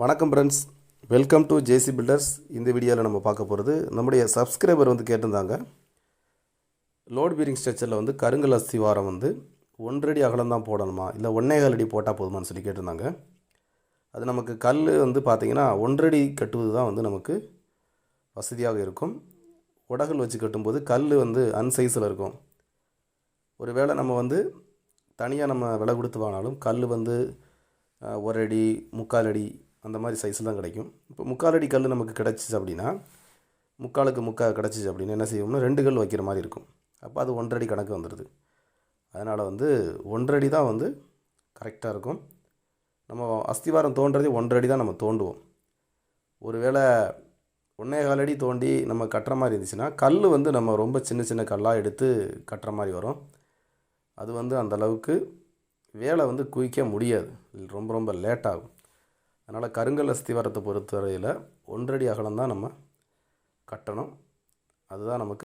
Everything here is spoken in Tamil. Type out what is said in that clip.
வணக்கம் friends welcome to JC builders இந்த வீடியோவில் நம்ம பார்க்க போகிறது நம்முடைய சப்ஸ்கிரைபர் வந்து கேட்டிருந்தாங்க. லோட் பீரிங் ஸ்ட்ரக்சரில் வந்து கருங்கல் அஸ்திவாரம் வந்து ஒன்றடி அகலம் தான் போடணுமா? இல்லை ஒன்னேகால் அடி போட்டால் போதுமான்னு சொல்லி கேட்டிருந்தாங்க. அது நமக்கு கல் வந்து பார்த்திங்கன்னா ஒன்றடி கட்டுவது தான் வந்து நமக்கு வசதியாக இருக்கும். உடகல் வச்சு கட்டும்போது கல் வந்து அன்சைஸில் இருக்கும். ஒருவேளை நம்ம வந்து தனியாக நம்ம விலை கொடுத்து வாங்கினாலும் கல் வந்து ஒரு அடி முக்கால் அடி அந்த மாதிரி சைஸில் தான் கிடைக்கும். இப்போ முக்கால் அடி கல் நமக்கு கிடச்சிச்சு அப்படின்னா முக்காலுக்கு முக்கால் கிடச்சிச்சு அப்படின்னா என்ன செய்வோம்னா ரெண்டு கல் வைக்கிற மாதிரி இருக்கும். அப்போ அது ஒன்றரை அடி கணக்கு வந்துடுது அதனால் வந்து ஒன்றரை தான் வந்து கரெக்டாக இருக்கும். நம்ம அஸ்திவாரம் தோன்றதே ஒன்றரை அடி தான் நம்ம தோண்டுவோம். ஒருவேளை ஒன்றே கால் அடி தோண்டி நம்ம கட்டுற மாதிரி இருந்துச்சுன்னா கல் வந்து நம்ம ரொம்ப சின்ன சின்ன கல்லாக எடுத்து கட்டுற மாதிரி வரும். அது வந்து அந்த அளவுக்கு வேலை வந்து குயிக்க முடியாது. ரொம்ப ரொம்ப லேட் ஆகும். அதனால் கருங்கல் அஸ்திவாரத்தை பொறுத்தவரையில் ஒன்றடி அகலம் தான் நம்ம கட்டணும். அதுதான் நமக்கு